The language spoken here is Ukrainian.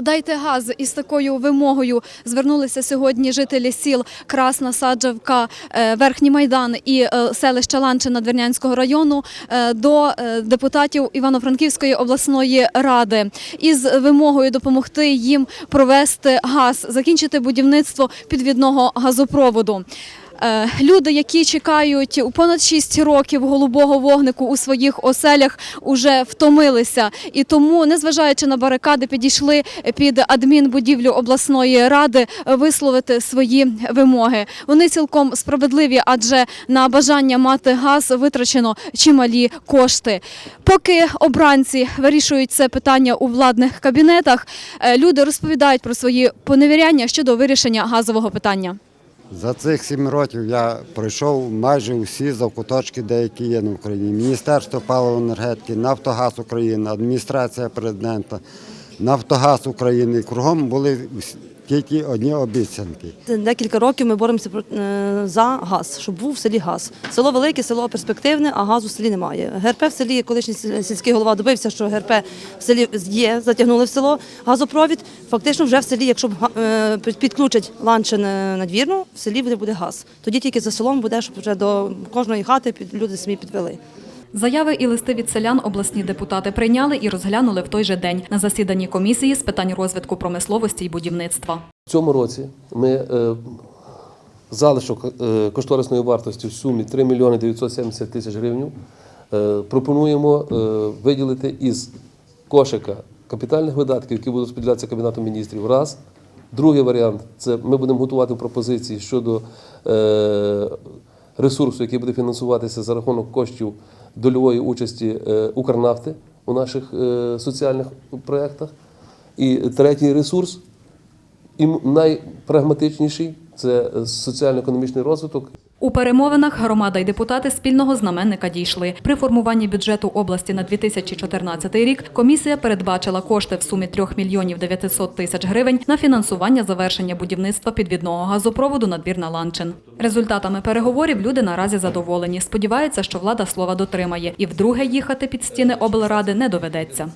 Дайте газ із такою вимогою звернулися сьогодні жителі сіл Красна Саджавка, е, Верхній Майдан і е, селища Ланчина Двернянського району е, до депутатів Івано-Франківської обласної ради із вимогою допомогти їм провести газ, закінчити будівництво підвідного газопроводу. Е, Люди, які чекають у понад 6 років голубого вогнику у своїх оселях, уже втомилися. І тому, незважаючи на барикади, підійшли під адмінбудівлю обласної ради висловити свої вимоги. Вони цілком справедливі, адже на бажання мати газ витрачено чималі кошти. Поки обранці вирішують це питання у владних кабінетах, е, люди розповідають про свої поневіряння щодо вирішення газового питання. За цих сім років я пройшов майже усі завкуточки, деякі є на Україні. Міністерство паливо енергетики, Нафтогаз України, адміністрація президента, Нафтогаз України. Кругом були тільки одні обіцянки. Декілька років ми боремося е, за газ, щоб був в селі газ. Село велике, село перспективне, а газу в селі немає. ГРП в селі, колишній сільський голова добився, що ГРП в селі є, затягнули в село газопровід. Фактично, вже в селі, якщо е, під- підключать ланчин надвірну, в селі буде газ. Тоді тільки за селом буде, щоб вже до кожної хати люди самі підвели. Заяви і листи від селян обласні депутати прийняли і розглянули в той же день на засіданні комісії з питань розвитку промисловості і будівництва. В цьому році ми е, залишок е, кошторисної вартості в сумі 3 мільйони 970 тисяч гривень е, пропонуємо виділити із кошика капітальних видатків, які будуть розподілятися Кабінетом міністрів. Раз. Другий варіант це ми будемо готувати пропозиції щодо ресурсу, який буде фінансуватися за рахунок коштів дольової участі е, Укрнафти у наших е, соціальних проєктах. І третій ресурс і найпрагматичніший це соціально-економічний розвиток У перемовинах громада і депутати спільного знаменника дійшли. При формуванні бюджету області на 2014 рік комісія передбачила кошти в сумі 3 мільйонів 900 тисяч гривень на фінансування завершення будівництва підвідного газопроводу надвірна Ланчин. Результатами переговорів люди наразі задоволені. Сподіваються, що влада слова дотримає і вдруге їхати під стіни облради не доведеться.